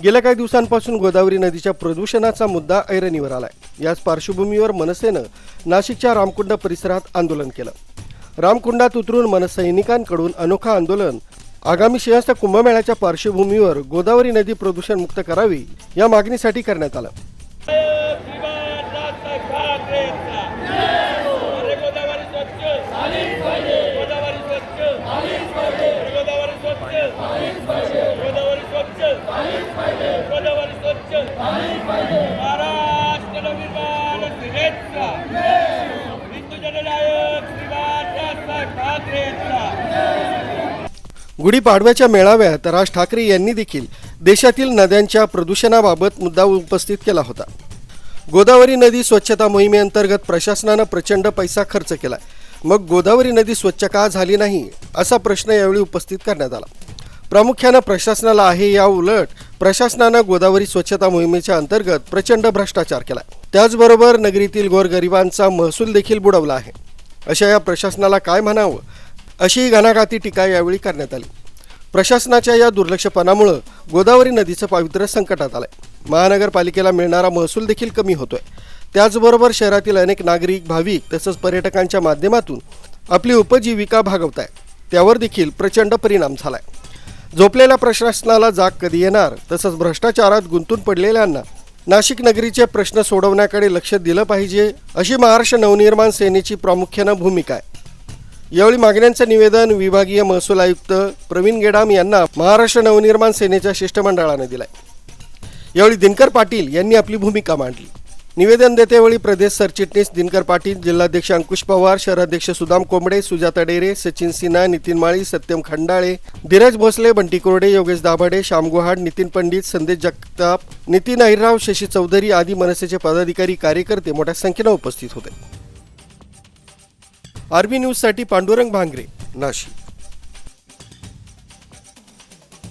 गेल्या काही दिवसांपासून गोदावरी नदीच्या प्रदूषणाचा मुद्दा ऐरणीवर आलाय. याच पार्श्वभूमीवर मनसेनं नाशिकच्या रामकुंड परिसरात आंदोलन केलं. रामकुंडात उतरून मनसैनिकांकडून अनोखं आंदोलन आगामी सिंहस्थ कुंभमेळ्याच्या पार्श्वभूमीवर गोदावरी नदी प्रदूषण मुक्त करावी या मागणीसाठी करण्यात आलं. गोदावरी महाराष्ट्र निर्माण सेनेचा हिंदू जननायक श्रीमान राजसाहेब ठाकरेंचा गुढीपाडव्याच्या मेळाव्यात राज ठाकरे यांनी देखील देशातील नद्यांच्या प्रदूषणाबाबत मुद्दा उपस्थित केला होता. गोदावरी नदी स्वच्छता मोहिमेअंतर्गत प्रशासनानं प्रचंड पैसा खर्च केला मग गोदावरी नदी स्वच्छ का झाली नाही? असा प्रश्न यावेळी उपस्थित करण्यात आला. प्रामुख्यानं प्रशासनाला आहे या उलट प्रशासनानं गोदावरी स्वच्छता मोहिमेच्या अंतर्गत प्रचंड भ्रष्टाचार केला त्याचबरोबर नगरीतील गोरगरिबांचा महसूल देखील बुडवला आहे. अशा या प्रशासनाला काय म्हणावं? अशी घणाघाती टीका यावेळी करण्यात आली. प्रशासनाच्या या दुर्लक्षपणामुळं गोदावरी नदीचं पावित्र्य संकटात आलंय. महानगरपालिकेला मिळणारा महसूल देखील कमी होतोय. त्याचबरोबर शहरातील अनेक नागरिक भाविक तसंच पर्यटकांच्या माध्यमातून आपली उपजीविका भागवत आहे त्यावर देखील प्रचंड परिणाम झालाय. झोपलेल्या प्रशासनाला जाग कधी येणार? तसंच भ्रष्टाचारात गुंतून पडलेल्यांना नाशिक नगरीचे प्रश्न सोडवण्याकडे लक्ष दिलं पाहिजे अशी महाराष्ट्र नवनिर्माण सेनेची प्रामुख्यानं भूमिका आहे. यावेळी मागण्यांचं निवेदन विभागीय महसूल आयुक्त प्रवीण गेडाम यांना महाराष्ट्र नवनिर्माण सेनेच्या शिष्टमंडळानं दिलाय. यावेळी दिनकर पाटील यांनी आपली भूमिका मांडली. निवेदन देतेवेळी प्रदेश सरचिटणीस दिनकर पाटील जिल्हाध्यक्ष अंकुश पवार शहराध्यक्ष सुदाम कोंबडे सुजाता डेरे सचिन सिन्हा नितीन माळी सत्यम खंडाळे धीरज भोसले बंटी कोरडे योगेश दाभाडे श्याम गुहाड नितीन पंडित संदेश जगताप नितीन अहिरराव शशी चौधरी आदी मनसेचे पदाधिकारी कार्यकर्ते मोठ्या संख्येनं उपस्थित होते. आरबी न्यूजसाठी पांडुरंग भांगरे नाशिक.